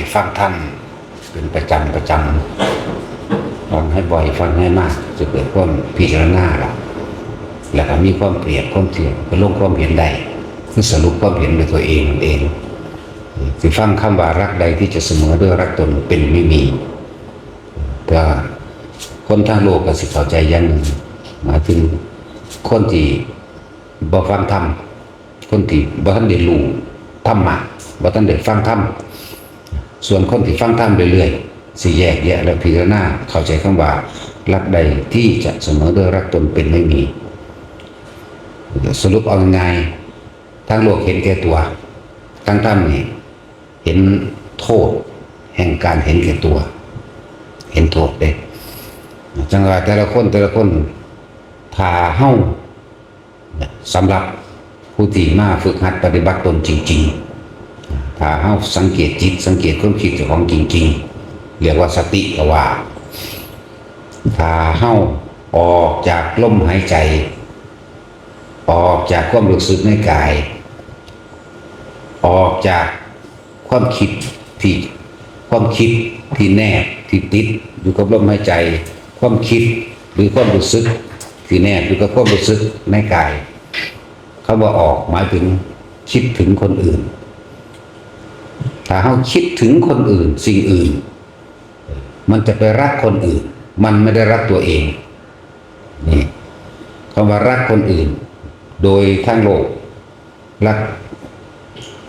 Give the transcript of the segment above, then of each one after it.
ที่ฟังท่านเป็นประจำประจำฟังให้บ่อยฟังให้มาก จะเกิดความพิจารณาละแล้วก็มีความเปรียบความเทียบก็ลงความเห็นใดคือสรุปความเห็นด้วยตัวเองเองสิฟังคำว่ารักใดที่จะเสมอด้วยรักตนเป็นไม่มีแต่ว่าคนทางโลกก็สิเข้าใจอย่างหนึ่งหมายถึงคนที่บ่ฟังธรรมคนที่บ่ทันได้รู้ธรรมะบ่ทันได้ฟังธรรม ส่วนคนที่ฟังธรรมเรื่อยๆสิแยกแยะและพิจารณาเข้าใจคำว่ารักใดที่จะเสมอด้วยรักตนเป็นไม่มี สรุปเอาง่ายๆทางโลกเห็นแก่ตัวทางธรรมนี่เห็นโทษแห่งการเห็นแก่ตัว เห็นโทษเด้จังหวะแต่ละคนแต่ละคนพาเฮ้าสำหรับผู้ที่มาฝึกหัดปฏิบัติตนจริง ๆ ถ้าเฮ้าสังเกตจิต สังเกตความคิดของจริง ๆ เรียกว่าสติก็ว่า ถ้าเฮ้าออกจากลมหายใจ ออกจากความรู้สึกในกาย ออกจากความคิดที่ความคิดที่แนบที่ติดอยู่กับลมหายใจ ความคิดหรือความรู้สึกที่แนบอยู่กับความรู้สึกในกายคำว่าออกหมายถึงคิดถึงคนอื่น ถ้าเราคิดถึงคนอื่น สิ่งอื่น มันจะไปรักคนอื่น มันไม่ได้รักตัวเองนี่คำว่ารักคนอื่น โดยทั้งโลกรัก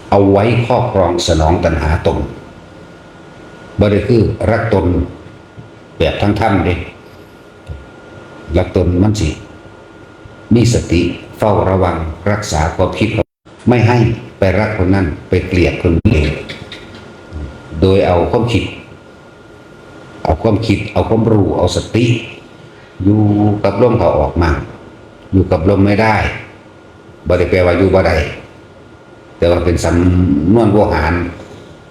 เอาไว้ครอบครองสนองตัณหาตนบ่ได้คือรักตนแบบทั้งท่านเด้รักตนมันสิ มีสติเฝ้าระวังรักษาความคิดไม่ให้ไปรักคนนั้นไปเกลียดคนนี้ โดยเอาความคิด เอาความคิด เอาความรู้ เอาสติ อยู่กับลมเขาออกมา อยู่กับลมไม่ได้บ่ได้แปลว่าอยู่บ่ได้แต่ว่าเป็นสำนวนโวหาร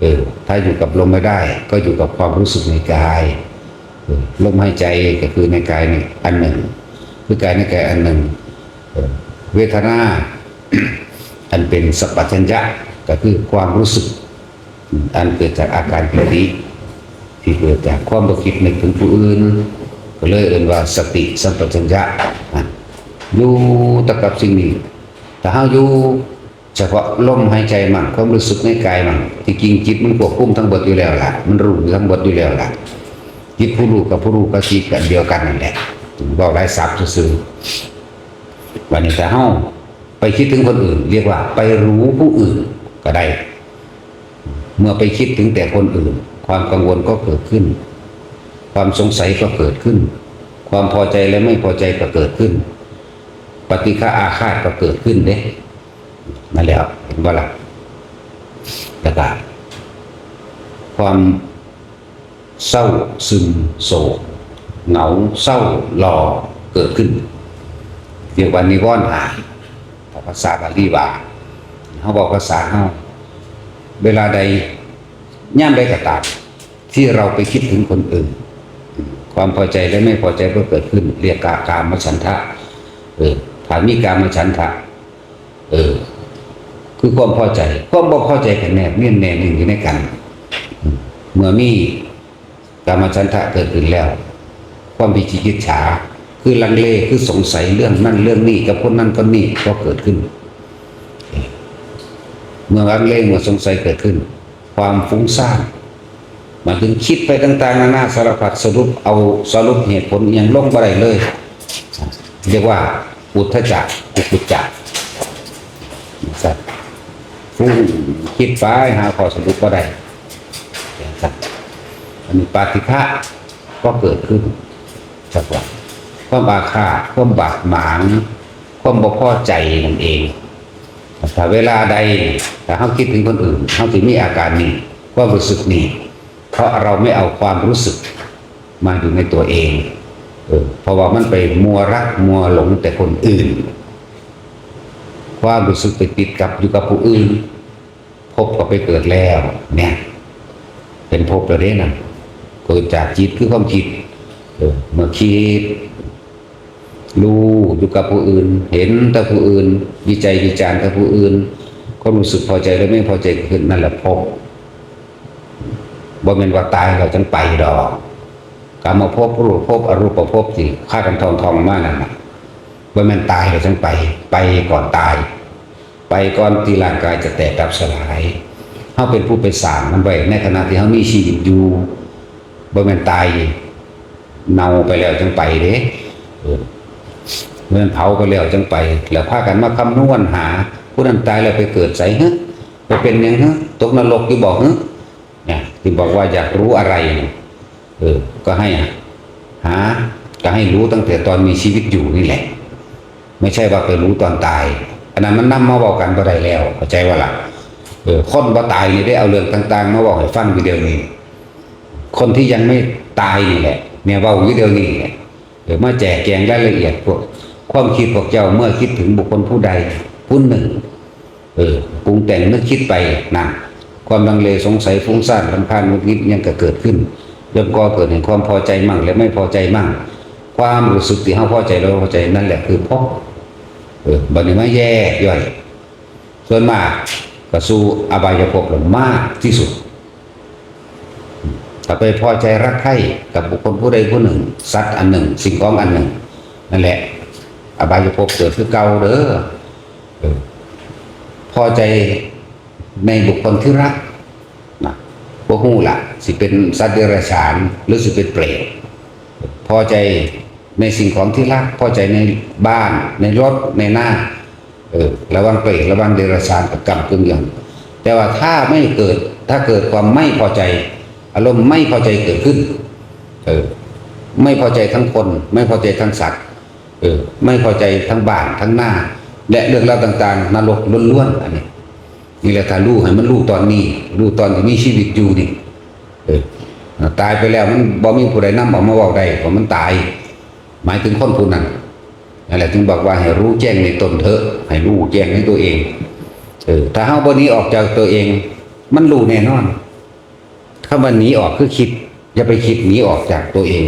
เออ ถ้าอยู่กับลมไม่ได้ ก็อยู่กับความรู้สึกในกายเออลมหายใจก็คือในกายในอันหนึ่ง คือกายในกายอันหนึ่งเออเวทนา อันเป็นสัพพัญญะก็คือความรู้สึก อันเกิดจากอาการปฏิที่เกิดจากความบคิดนึกถึงผู้อื่นก็เลยเอ่นว่าสติสัมปชัญญะอยู่ตะกับสิ่งนี้แต่เฮาอยู่เฉพาะลมหายใจมันความรู้สึกในกายมันที่จริงจิตมันควบคุมทั้งหมดอยู่แล้วล่ะ มันรู้ทั้งหมดอยู่แล้วล่ะจิตผู้รู้กับผู้รู้ก็จิตกันเดียวกันนั่นแหละบอกได้สับซื่อวันนี้แต่เฮาไปคิดถึงคนอื่น เรียกว่าไปรู้ผู้อื่นก็ได้ เมื่อไปคิดถึงแต่คนอื่น ความกังวลก็เกิดขึ้น ความสงสัยก็เกิดขึ้น ความพอใจและไม่พอใจก็เกิดขึ้น ปฏิฆาอาฆาตก็เกิดขึ้นเด้นั่นแหละเห็นว่าล่ะแล้วก็ความเศร้าซึมโศกเหงาเศร้าหลอเกิดขึ้นเรียกว่านิวรณ์หาถ้าภาษาบาลีว่าเขาบอกภาษาเขา เวลาใดย่ามใดก็ตามที่เราไปคิดถึงคนอื่น ความพอใจและไม่พอใจก็เกิดขึ้น เรียกกากามฉันทะเออถ้ามีกามฉันทะเออคือความพอใจความบ่พอใจกันแนบเนียนแนบหนึ่งอยู่ในกัน เมื่อมีกามฉันทะเกิดขึ้นแล้ว ความวิจิกิจฉาคือลังเลคือสงสัยเรื่องนั่นเรื่องนี้กับคนนั้นคนนี้ก็เกิดขึ้น เมื่อลังเลเมื่อสงสัยเกิดขึ้น ความฟุ้งซ่านมันถึงคิดไปต่างๆนานาสารพัดสรุปเอาสรุปเหตุผลอย่างลงไปได้เลย เรียกว่า อุทธจักอุปุจักสัตว์ผู้คิดฟ้าหาข้อสรุปก็ได้สัตว์อันนี้ปาติฆะก็เกิดขึ้นจากว่าความบาฆาความบาดหมางความบ่พอใจนั่นเอง ถ้าเวลาใดถ้าเขาคิดถึงคนอื่นเขาถึงมีอาการนี้ควารู้สึกนี้ เพราะเราไม่เอาความรู้สึกมาอยู่ในตัวเองเออเพราะว่ามันไปมัวรักมัวหลงแต่คนอื่น ความรู้สึกไปติดกับอยู่กับผู้อื่น พบก็ไปเกิดแล้ว เนี่ย เป็นภพประเด็นนะเกิดจากจิตคือความคิดเมื่อคิด รู้อยู่กับผู้อื่น เห็นแต่ผู้อื่นวิจัยวิจารณ์กับผู้อื่นความรู้สึกพอใจและไม่พอใจกิดขึ้นนั่นแหละพบ่แม่นว่าตายเราจังไปดอกกามาพบรูปภพอรูปภพสิค่ากันทองทองมากนั่นนะบ่แม่นตายเราจังไป ไปก่อนตาย ไปก่อนที่ร่างกายจะแตกดับสลายเฮาเป็นผู้ไปสางมันไว้ในขณะที่เฮามีชีวิตอยู่บ่แม่นตายเน่าไปแล้วจังไปเด้ เมื่อเผาไปแล้วจังไป แล้วพากันมาคำนวณหา ผู้นั้นตายแล้วไปเกิดใส่ฮะไปเป็นยังฮะตกนรกที่บอกฮะเนี่ยที่บอกว่าอยากรู้อะไรเออก็ให้หาก็ให้รู้ตั้งแต่ตอนมีชีวิตอยู่นี่แหละ ไม่ใช่ว่าไปรู้ตอนตายอันนั้นมันนำมาบอกกันบ่ได้แล้วเข้าใจว่าล่ะเออคนว่าตายนี่ได้เอาเรื่องต่าง ๆ มาบอกให้ฟังวิดีโอนี้ คนที่ยังไม่ตายนี่แหละเนี่ยว่าวิดีโอนี้เดี๋ยวมาแจกแจงรายละเอียดพวก ความคิดพวกเจ้าเมื่อคิดถึงบุคคลผู้ใดผู้หนึ่ง เออปรุงแต่งนึกคิดไปนะความลังเลสงสัยฟุ้งซ่านลำคาญมุดงิดยังก็เกิดขึ้นย่อมก่อเกิดแห่งความพอใจมั่งและไม่พอใจมั่ง ความรู้สึกที่เฮาพอใจเราพอใจนั่นแหละคือพบเออบัดนี้มาแยกย่อย ส่วนมากก็สู่อบายภพหรือมากที่สุดถ้าไปพอใจรักใคร่กับบุคคลผู้ใดผู้หนึ่ง สัตว์อันหนึ่ง สิ่งของอันหนึ่ง นั่นแหละ อบายภพเกิดคือเก่าเด้อพอใจในบุคคลที่รักนะพวกหูละสิเป็นสัตว์เดรัจฉานหรือสิเป็นเปรตพอใจในสิ่งของที่รัก พอใจในบ้าน ในรถในหน้า เออระวังเปรตระวังเดรัจฉานกับกรรมกึ่งอย่างแต่ว่าถ้าไม่เกิดถ้าเกิดความไม่พอใจ อารมณ์ไม่พอใจเกิดขึ้น เออ ไม่พอใจทั้งคน ไม่พอใจทั้งสัตว์ เออ ไม่พอใจทั้งบ้านทั้งหน้า และเรื่องราวต่าง ๆนรกล้วนๆอันนี้นี่แหละถ้ารู้ให้มันรู้ตอนนี้รู้ตอนที่มีชีวิตอยู่นี่ เออตายไปแล้วมันบ่มีผู้ใดนำออกมาบอกได้เพราะมันตาย หมายถึงคนผู้นั้นนั่นแหละจึงบอกว่าให้รู้แจ้งในตนเถอะให้รู้แจ้งในตัวเอง เออ ถ้าเฮาบ่นี้ออกจากตัวเอง มันรู้แน่นอนถ้ามันหนีออกคือคิด อย่าไปคิดหนีออกจากตัวเอง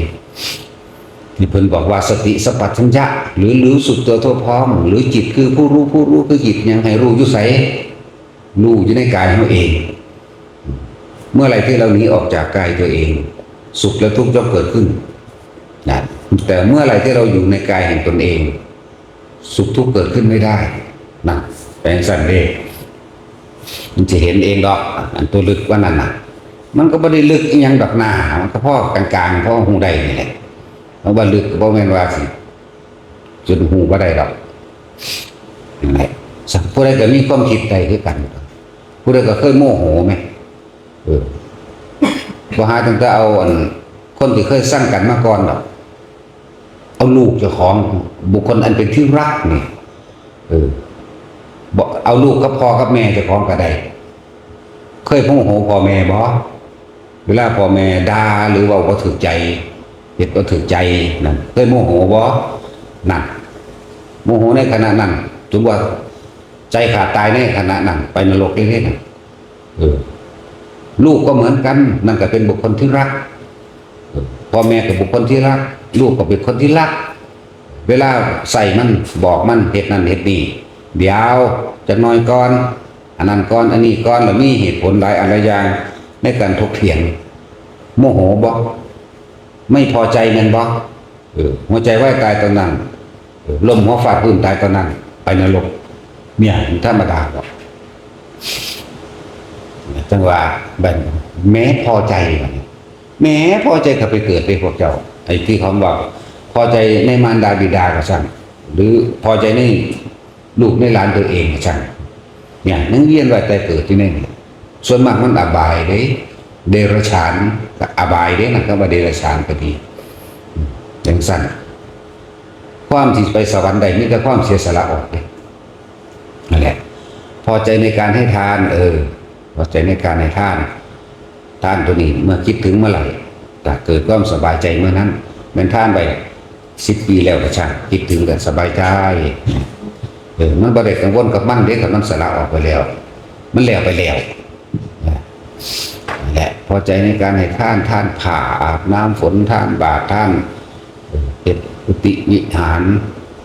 ที่เพิ่นบอกว่าสติสัพพัญญะ หรือรู้สุดตัวทั่วพร้อม หรือจิตคือผู้รู้ผู้รู้คือจิตยังให้รู้อยู่ใสรู้อยู่ในกายของเอง เมื่อไรที่เราหนีออกจากกายตัวเอง สุขและทุกข์ย่อมเกิดขึ้นนะแต่เมื่อไรที่เราอยู่ในกายแห่งตนเอง สุขทุกข์เกิดขึ้นไม่ได้นะแปลงสันเดมันจะเห็นเองดอกอันตัวลึกว่านั่นนะมันก็ไม่ได้ลึกยังดอกหน้ามันก็พ่อกลางๆพ่อหูใดนี่แหละ เพราะว่าลึกก็บ่แม่นว่าสิจนหูบ่ได้ดอกนั่นแหละสักผู้ใดก็มีความคิดใดคือกัน ผู้ใดก็เคยโมโหไหมเออบ่หาตั้งแต่เอาอันคนที่เคยสร้างกันมาก่อนดอกเอาลูกเจ้าของบุคคลอันเป็นที่รักนี่เออบอกเอาลูกกับพ่อกับแม่เจ้าของก็ได้เคยโมโหพ่อแม่บ่เวลาพ่อแม่ด่าหรือว่าก็ถือใจ เหตุก็ถือใจนั่นเคยโมโหบ่นั่นโมโหในขณะนั้นถึงว่าใจขาดตายในขณะนั้นไปนรกเรื่อยๆเออลูกก็เหมือนกัน นั่นก็เป็นบุคคลที่รักพ่อแม่เป็นบุคคลที่รัก ลูกก็เป็นคนที่รัก เวลาใส่มันบอกมันเหตุนั้นเหตุนี้เดี๋ยวจะน้อยก่อนอันนั้นก่อนอันนี้ก่อนแล้วมีเหตุผลหลายอะไรอย่างในการถกเถียง โมโหบอก ไม่พอใจแมันบอกเออหัวใจไหวตายตอนนั้นลมหัวฟาดพื้นตายตอนนั้น ไปนรกเมียธรรมดาหรอกจังหวะแบบแม้พอใจวะเนี่ยแม้พอใจก็ไปเกิดไปพวกเจ้า ไอ้ที่เขาบอกพอใจในมารดาบิดาก็ช่างหรือพอใจในลูกในหลานตัวเองก็ช่างเนี่ยนั่งเวียนว่ายแต่เกิดที่นี่ส่วนมากมันอบายเด้เดรัจฉาน อบายเด้นะคำว่าเดรัจฉานก็ดีอืมจังสั้นความที่ไปสวรรค์ใดนี่ก็ความเสียสละออกเลยนั่นแหละ พอใจในการให้ทาน เออ พอใจในการให้ทาน ทานตัวนี้เมื่อคิดถึงเมื่อไหร่ก็เกิดความสบายใจเมื่อนั้นเป็นท่านไปสิบปีแล้วก็ช่างคิดถึงกันสบายใจเออมันบ่ได้กังวลกับมันเด็กกับมันสละออกไปแล้ว มันแล้วไปแล้ว อใจในการให้ท่านท่านผ่าอาบน้ำฝนท่านบาทท่านเก็บกุฏิวิหาร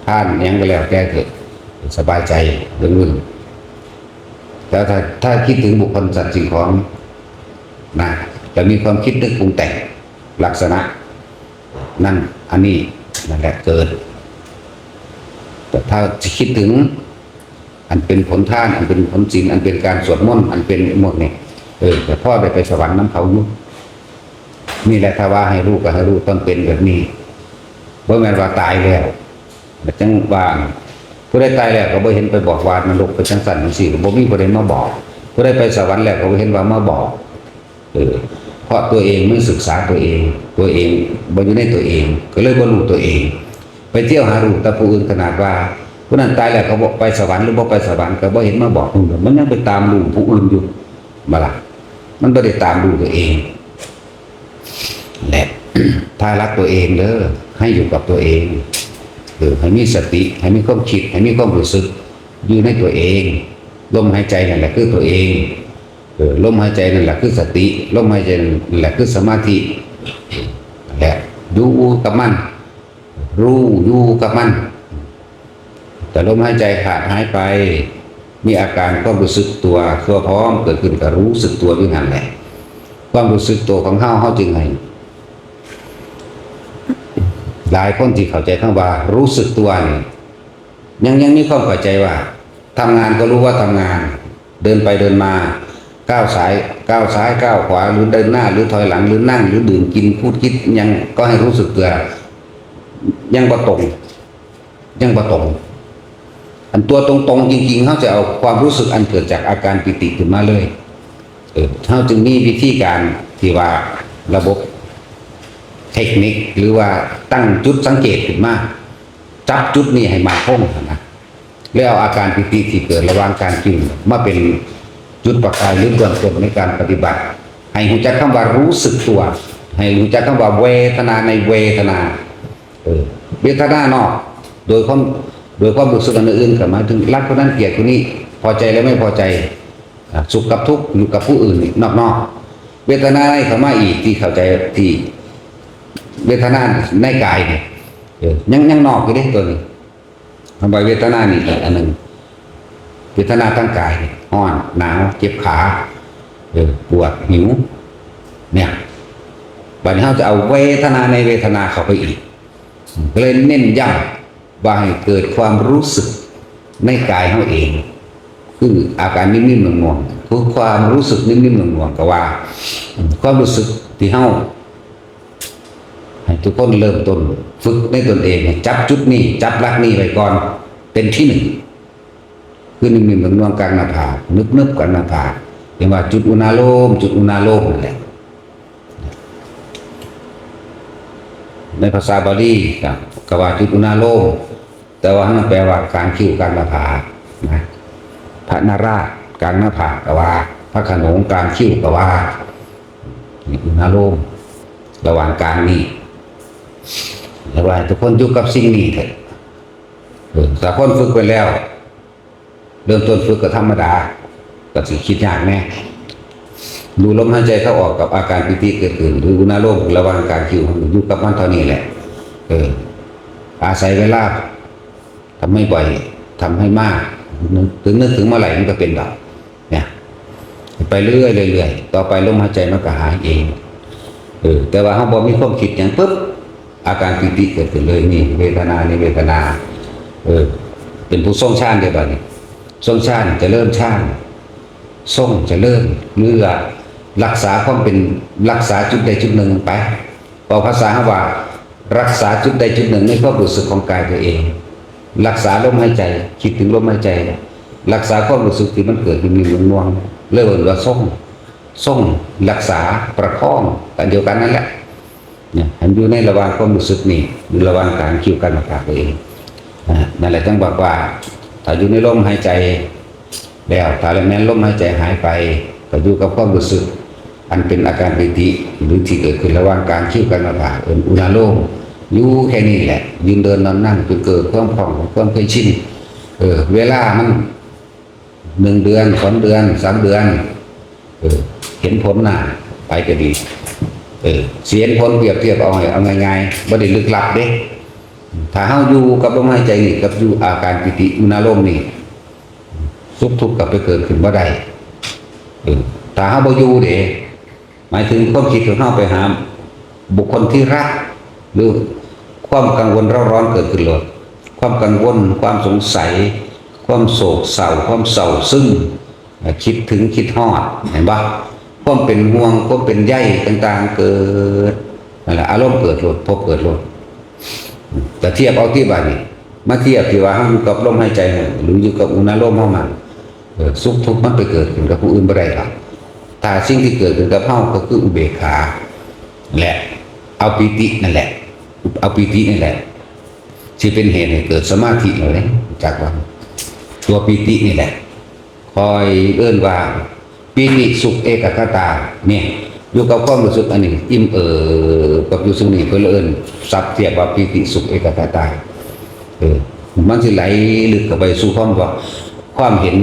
ท่านยังก็แล้วแก้เกิดสบายใจเรื่องอื่นแล้วถ้าถ้าคิดถึงบุคคลสัตว์สิ่งของนะจะมีความคิดนึกปรุงแต่งลักษณะ นั่นอันนี้นั่นแหละเกิด แต่ถ้าจะคิดถึง อันเป็นผลท่าน อันเป็นผลศีลอันเป็นการสวดมนต์อันเป็นหมดเนี่ย เออแต่พ่อได้ไปสวรรค์น้ำเขาอยู่นี่แหละถ้าว่าให้ลูกก็ให้ลูกต้องเป็นแบบนี้เพราะแม้ว่าตายแล้วแต่จังว่าผู้ได้ตายแล้วก็บ่เห็นไปบอกว่านรกไปจังสันจังสี่ก็บ่มีผู้ใดมาบอกผู้ได้ไปสวรรค์แล้วก็บ่เห็นว่ามาบอกเออเพราะตัวเองไม่ศึกษาตัวเอง ตัวเองบ่อยู่ในตัวเอง ก็เลยบ่รู้ตัวเอง ไปเที่ยวหารู้แต่ผู้อื่นขนาดว่าผู้นั้นตายแล้วเขาบอกไปสวรรค์หรือบ่ไปสวรรค์ก็บ่เห็นมาบอกผู้อื่นมันยังไปตามรู้ผู้อื่นอยู่มาละ มันบ่ได้ตามรู้ตัวเองแหละถ้ารักตัวเองเด้อให้อยู่กับตัวเองเออให้มีสติ ให้มีความคิด ให้มีความรู้สึก อยู่ในตัวเองลมหายใจนั่นแหละคือตัวเองเออลมหายใจนั่นแหละคือสติลมหายใจนั่นแหละคือสมาธิแหละอยู่กับมัน รู้อยู่กับมัน แต่ลมหายใจขาดหายไป มีอาการความรู้สึกตัวตัวพร้อมเกิดขึ้นกับรู้สึกตัวด้วยกันแหละความรู้สึกตัวของเฮาเฮาจึงไงหลายคนที่เข้าใจคำว่า รู้สึกตัวนี่ยังยังมีความเข้าใจว่าทำงานก็รู้ว่าทำงาน เดินไปเดินมาก้าวซ้ายก้าวซ้ายก้าวขวาหรือเดินหน้า หรือถอยหลังหรือนั่ง หรือดื่มกินพูดคิดยังก็ให้รู้สึกตัวยังบ่ตรงยังบ่ตรง อันตัวตรงๆ จริงๆเขาจะเอาความรู้สึกอันเกิดจากอาการปิติขึ้นมาเลยเออเขาจึงมีวิธีการที่ว่าระบบเทคนิคหรือว่าตั้งจุดสังเกตขึ้นมาจับจุดนี้ให้มาคงนะแล้วเอาอาการปิติที่เกิดระหว่างการกินมาเป็นจุดประกายหรือเบื้องต้นในการปฏิบัติ ให้รู้จักคำว่ารู้สึกตัว ให้รู้จักคำว่าเวทนาในเวทนาเออเวทนานอก โดยความ โดยความรู้สึกอันอื่นกับมาถึงรักคนนั้นเกลียดคนนี้พอใจและไม่พอใจ สุขกับทุกข์อยู่กับผู้อื่นนอกนอกเวทนาในเขามาอีกที่เข้าใจที่เวทนาในกายเนี่ยยังยังนอกอยู่ด้ตัวนี้คำว่าเวทนานี่อันหนึ่งเวทนาทั้งกายอ่อนหนาวเจ็บขาปวดหิว เนี่ยวันนี้เราจะเอาเวทนาในเวทนาเข้าไปอีกก็เลยเน้นย้ำ ว่าให้เกิดความรู้สึกในกายเขาเอง คืออาการนิ่มๆน่วงๆคือความรู้สึกนิ่มๆน่วงๆก็ว่า ความรู้สึกที่เฮาให้ทุกคนเริ่มต้นฝึกในตนเอง จับจุดนี้ จับหลักนี้ไว้ก่อน เป็นที่หนึ่งคือนิ่มๆน่วงๆกลางหน้าผากนึบๆกลางหน้าผากเรียกว่าจุดอุณาโลม จุดอุณาโลมนั่นแหละในภาษาบาลีกับ กว่าจุตุนาโลมแต่ว่ามันแปลว่าการคิ้วการหน้าผากนะพระนาราชกางหน้าผากกว่า พระขนงกางคิ้วกว่านี่อุณาโลมระหว่างกลางนี้ระหว่างทุกคนอยู่กับสิ่งนี้เถอะเออแต่คนฝึกไปแล้ว เริ่มต้นฝึกก็ธรรมดาก็สิคิดยากแน่ดูลมหายใจเข้าออกกับอาการปิติเกิดขึ้นหรืออุณาโลมระว่างการคิวอยู่กับมันเท่านี้แหละ เออ อาศัยเวลาทำให้บ่อยทำให้มาก ถึงนึกถึงเมื่อไหร่มันก็เป็นดอกเนี่ย ไปเรื่อยๆเรื่อยๆต่อไปลมหายใจมันก็หายเองเออแต่ว่าเขาบอกมีความคิดอย่างปุ๊บอาการปิติเกิดขึ้นเลยนี่ เวทนานี่เวทนา เออ เป็นผู้ทรงชาติเดียวกันนี่ทรงชาติจะเริ่มชาติทรงจะเริ่มเมื่อรักษาความเป็นรักษาจุดใดจุดหนึ่งไปพอภาษาว่า รักษาจุดใดจุดหนึ่งในความรู้สึกของกายตัวเอง รักษาลมหายใจ คิดถึงลมหายใจ รักษาความรู้สึกที่มันเกิดขึ้นมีนวงๆเรียกว่าทรงทรงรักษาประคองกันเดียวกันนั่นแหละเนี่ยมันอยู่ในระหว่างความรู้สึกนี่อยู่ระหว่างการคิวกันมาปากตัวเองอ่านั่นแหละต้องบอกว่าถ้าอยู่ในลมหายใจแล้วถ้าแม้นลมหายใจหายไปก็อยู่กับความรู้สึก อันเป็นอาการปิติหรือที่เกิดขึ้นระหว่างการคิ้วกันมาผ่าเอินอุณาโลมอยู่แค่นี้แหละ ยืนเดินนอนนั่งจนเกิดความผ่องความเคยชินเออ เวลามันหนึ่งเดือนสองเดือนสามเดือน เออ เห็นผลหน้าไปก็ดี เออเสียนผลเปรียบเทียบเอาเอาง่ายๆบ่ได้ลึกลับเด้ถ้าเฮาอยู่กับลมหายใจนี่กับอยู่อาการปิติอุณาโลมนี่สุขทุกข์กลับไปเกิดขึ้นบ่ได้เออถ้าเฮาบ่อยู่เด้ หมายถึงความคิดของเฮาไปหาบุคคลที่รัก หรือความกังวลเร่าร้อนเกิดขึ้นเลยความกังวลความสงสัย ความโศกเศร้าความเศร้าซึ่งคิดถึงคิดฮอดเห็นปะความเป็นห่วงความเป็นใยต่างๆ เกิดนั่นแหละอารมณ์เกิดโลดพบเกิดโลดแต่เทียบเอาที่บ้านนี่มาเทียบที่ว่าเฮาอยู่กับลมหายใจหรืออยู่กับอุณหภูมิเฮามันสุขทุกข์มันไปเกิดขึ้นกับผู้อื่นบ่ได้หรอก ต่สิ่งที่เกิดขึ้นกับเฮาก็คืออุเบกขาและ เอาปิตินั่นแหละ เอาปิตินี่นแหละที่เป็นเหตุให้เกิดสมาธิเลยจากว่าตัวปิตินี่แหละ คอยเอื้นว่าปิติสุขเอกคตาเนี่ยอยู่กับความรู้สึกอันนี้อิ่มเอิบกับอยู่ซึ่งนี่เพื่อเอื้นสับเทียบว่าปิติสุขเอกคตาเออมันสิไหลลึกเข้าไปสู่ความว่าความเห็น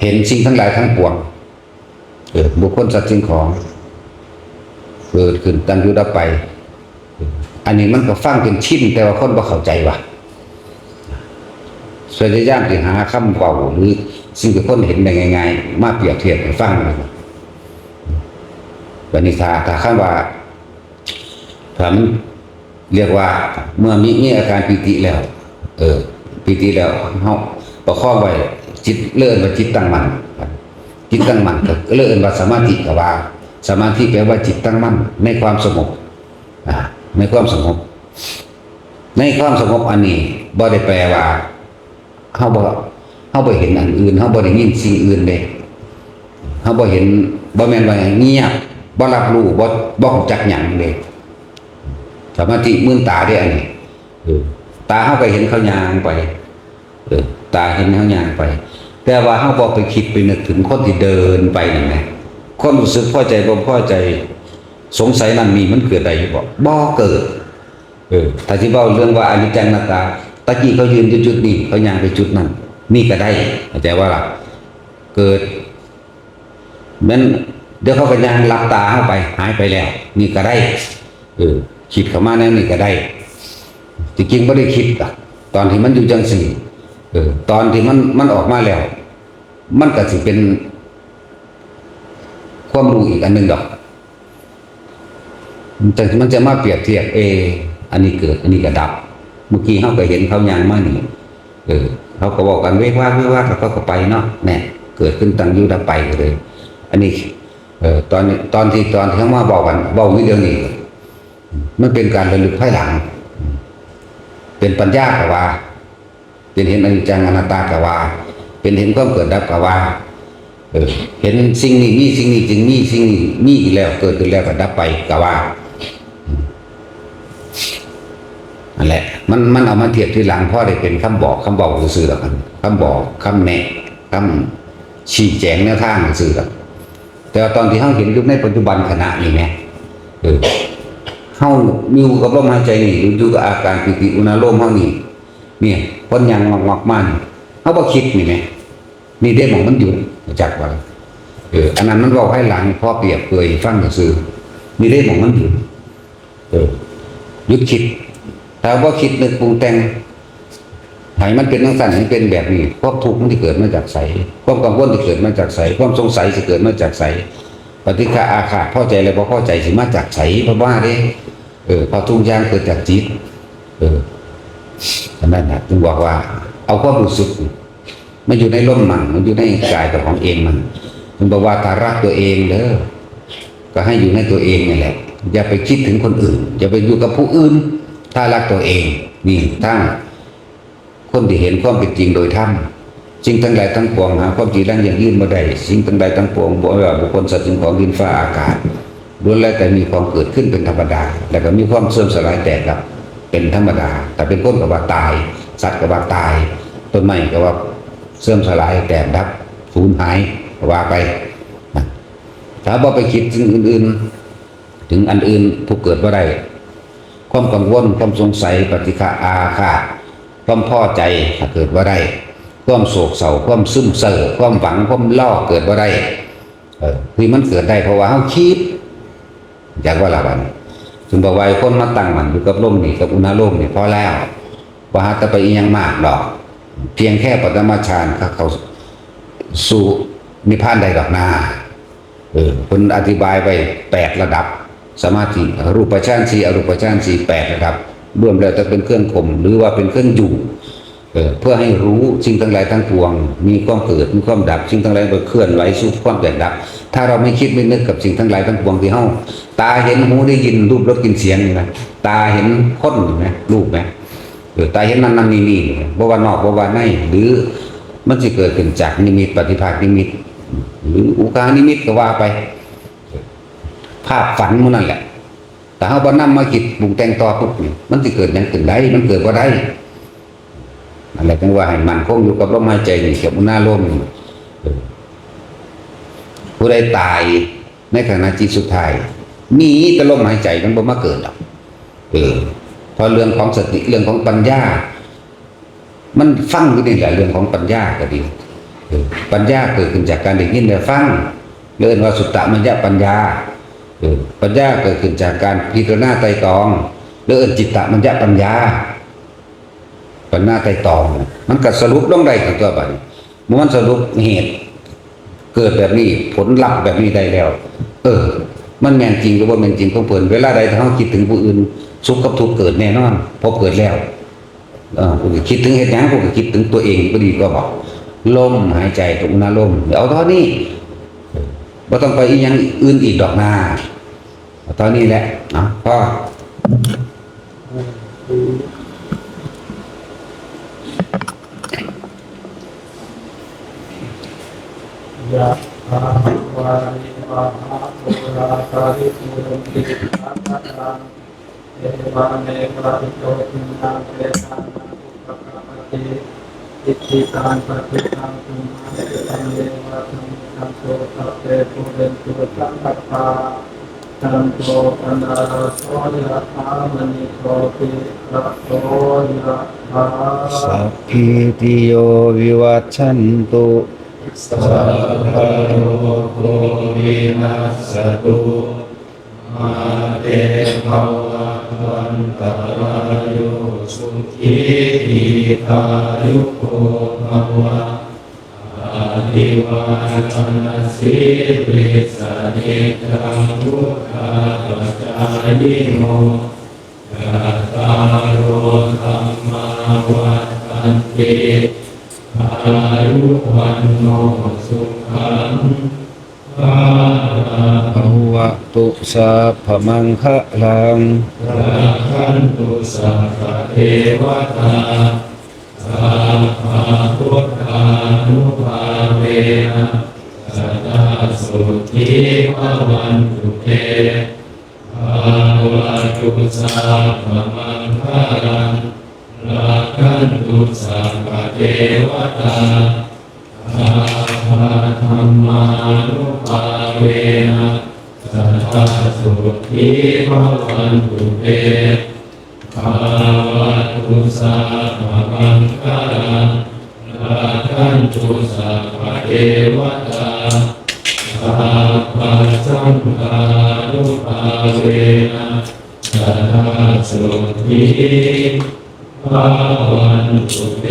เห็นสิ่งทั้งหลายทั้งปวงเออบุคคลสัตว์สิ่งของเกิดขึ้นตั้งอยู่ดับไป อันนี้มันก็ฟังเป็นชิ้น แต่ว่าคนบ่เข้าใจว่ะพยายามที่หาคำเว้าหรือสิ่งที่คนเห็นได้ง่ายๆ มาเปรียบเทียบให้ฟังนะครับบัดนี้ถ้าถ้าคำว่าถ้ามันเรียกว่า เมื่อมีมีอาการปิติแล้ว เออปิติแล้วเฮาประคองไว้ จิตเลื่อนว่าจิตตั้งมั่นจิตตั้งมั่นก็เลื่อนว่าสมาธิก็ว่า สมาธิแปลว่าจิตตั้งมั่นในความสงบในความสงบ ในความสงบอันนี้บ่ได้แปลว่าเฮาบ่เฮาบ่เห็นอันอื่นเฮาบ่ได้ยินสิ่งอื่นเด้เฮาบ่เห็นบ่แม่นว่าเงียบบ่รับรู้บ่บ่จักหยังเด้สมาธิมื่นตาเด้อันนี้ตาเฮาก็เห็นเขายางไปตาเห็นเขายางไป แต่ว่าเฮาบ่ไปคิดไปนึกถึงคนที่เดินไปนั่นแหละความรู้สึกพอใจบ่พอใจ สงสัยนั่นมีมันเกิดได้อยู่บ่บ่เกิดเออถ้าที่เว้าเรื่องว่าอนิจจังนัตตาตะกี้เขายืนอยู่จุดนี้เขาย่างไปจุดนั้นนี่ก็ได้เข้าใจว่าล่ะเกิดแมันเดี๋ยวเขาก็ย่างหลับตาเข้าไป หายไปแล้ว นี่ก็ได้เออคิดเข้ามาแนวนี่ก็ได้จริงๆไม่ได้คิดอะตอนที่มันอยู่จังสี่เออตอนที่มันมันออกมาแล้ว มันก็สิเป็น ความรู้อีกอันหนึ่งดอก แต่มันจะมาเปรียบเทียบเอ อันนี้เกิด อันนี้ก็ดับ เมื่อกี้เขาก็เห็นเขายางมานี่เออเขาก็บอกกันเวกว่าเวกว่าแล้วก็ไปเนาะเนี่ยเกิดขึ้นตั้งอยู่ดับไปเลย อันนี้ เออตอนนี้ตอนที่ตอนที่เขามาบอกกันบอกวิเดียวนี้มันเป็นการระลึกภายหลัง เป็นปัญญากว่า เป็นเห็นอนิจจังอนัตตากว่า เป็นเห็นความเกิดดับกับว่าเออเห็นสิ่งนี้มีสิ่งนี้จึงมีสิ่งนี้มีอีกแล้วเกิดขึ้นแล้วก็ดับไปกับว่านั่นแหละ มันมันเอามาเทียบที่หลังพ่อได้เป็นคำบอกคำบอกซื่อๆแล้วกันคำบอกคำแนะคำชี้แจงแนวทางซื่อๆแล้วแต่ว่าตอนที่เฮาเห็นยู่ในปัจจุบันขณะนี้แหมเออเฮาอยู่กับลมหายใจนี่อยู่กับอาการปิติอุณาโลมเฮานี่เนี่ยพ้นยังงอกมานี่ เฮาบ่คิดนี่แหมนี่ได้หมองมันอยู่จักว่าเอออันนั้นมันเว้าให้หลังพ่อเปรียบเปรยฟังซื่อนี่ได้หมองมันอยู่เออยุดคิดถ้าว่าคิดนึกปรุงแต่งให้มันเป็นทั้งสั้นเป็นแบบนี้ความทุกข์มันที่เกิดมาจากใสความกังวลที่เกิดมาจากใสความสงสัยที่เกิดมาจากใสปฏิฆาอาฆาตพอใจอะไรพอพอใจสิมาจากใสเพราะว่าเด้เออพอทุกอย่างเกิดจากจิตเออฉะนั้นนะจึงบอกว่า เอาความรู้สึกมันอยู่ในลมมันมันอยู่ในกายกับของเองมัน มันบอกว่าถ้ารักตัวเองเด้อก็ให้อยู่ในตัวเองนี่แหละ อย่าไปคิดถึงคนอื่น อย่าไปอยู่กับผู้อื่น ถ้ารักตัวเอง นี่ตั้งคนที่เห็นความเป็นจริงโดยธรรมสิ่งทั้งหลายทั้งปวงหาความจริงแล้วอย่างยื่นมาได้สิ่งทั้งหลายทั้งปวงบอกว่าบุคคลสัตว์สิ่งของดินฟ้าอากาศล้วนแล้วแต่มีความเกิดขึ้นเป็นธรรมดา แล้วก็มีความเสื่อมสลายแตกดับเป็นธรรมดา แต่เป็นคนกับว่าตาย สัตว์กับว่าตาย ต้นไม้กับว่าเสื่อมสลายแตกดับสูญหายว่าไปถ้าบ่ไปคิดถึงอื่นๆ ถึงอันอื่นผู้เกิดว่าได้ความกังวลความสงสัยปฏิฆาอาฆาตความพ่อใจถ้าเกิดว่าได้ความโศกเศร้าความซึมเศร้อความหวังความล่อเกิดว่าได้เออคือมันเกิดได้เพราะว่าเขาคิดอยากว่าละวันถึงบอกว่าคนมาตั้งมันอยู่กับลมนี่กับอุณหภูมินี่พอแล้วว่าหาแตไปอีกยังมากดอก เพียงแค่ปฐมฌานเขาเขาสู่นิพพานใดดอกนาเออเพิ่นอธิบายไว้แปดระดับ สมาธิรูปฌานสี่อรูปฌานสี่แปดระดับรวมแล้วจะเป็นเครื่องข่มหรือว่าเป็นเครื่องอยู่เออเพื่อให้รู้สิ่งทั้งหลายทั้งปวง มีความเกิดมีความดับสิ่งทั้งหลายมันเคลื่อนไหวสู่ความแตกดับ ถ้าเราไม่คิดไม่นึกกับสิ่งทั้งหลายทั้งปวงที่เฮาตาเห็นหูได้ยินรูปรสกลิ่นเสียงนี่นะตาเห็นคนนไหมรูปไหม เออตาเห็นนั่นนั่นนี่นี่บ่ว่านอกบ่ว่าในหรือมันจะเกิดขึ้นจากนิมิตปฏิภาคนิมิต หรืออุกานิมิตก็ว่าไป ภาพฝันมันนั่นแหละแต่เฮาบ่นำมาคิดปรุงแต่งต่อปุ๊บมันสิเกิดหยังขึ้นได้มันเกิดบ่ได้นั่นแหละจึงว่าให้มันคงอยู่กับลมหายใจนี่กับอุณหาลมนี่เออผู้ใดตายในขณะจิตสุดท้ายมีแต่ลมหายใจมันบ่มาเกิดหรอกเออ ราะเรื่องของสติเรื่องของปัญญา มันฟังอยู่นี่แหละเรื่องของปัญญาก็ดี ปัญญาเกิดขึ้นจากการได้ยินได้ฟังเรียกว่าสุตตมัญญปัญญาปัญญาเกิดขึ้นจากการพิจารณาไตรตรองเรียกว่าจิตตมัญญปัญญาปัญญาไตรตรอง มันก็สรุปลงได้ถึงตัวบัดมันสรุปเหตุ เกิดแบบนี้ผลลัพธ์แบบนี้ได้แล้ว เออ มันแม่นจริงหรือว่าแม่นจริงของเพิ่นเวลาใดถ้าเราคิดถึงผู้อื่น สุขกับทุกข์เกิดแน่นอนพบเกิดแล้วออกูก็คิดถึงเหตุการณ์กูก็คิดถึงตัวเองก็ดีก็บอกลมหายใจกับอุณหลมเดี๋ยวเอาเท่านี้บ่ต้องไปอีกอย่างอื่นอีกดอกนาเอาเท่านี้แหละเนาะพ่อยะถาวาริวะหาปุราปาริปุเรนติสัพพะตังเอวะเมวะอิโตทินังเปตานังอุปกปปติอิทธิตังปฏิตังตุมาเตตังเอวะธัมมังโสตัพเพปุเรนตุสังกัปปาตัมโตปนาราโสยะธามณิโตติระโสยะธาสัพพิติโยวิวัชชันตุสัพพะโลก วินัสสตุมาเตภวัวันตรายโยสุขีทีคายุโกภวะอาทิวาทนาสิริสานิจังพุทธาปัจจายโนกาตาโรธรรมาวัฏันติอายุวันโนสุขัง ภาวะตุสัพมังคะลังราคันตุสัพพะเทวตาสัพพะพุทธานุภาเวนะสัตาสุขีภวันตุเตภาวะตุสัพมังคะลังราคันตุสัพพะเทวตา ธรรมานุภาเวนะสัทธาสุขีภวันตุเตภาวะตุสัพพังคาราคันตุสัพพะเทวตาสัพพสังฆานุภาเวนะสัทธาสุขีภวันตุเต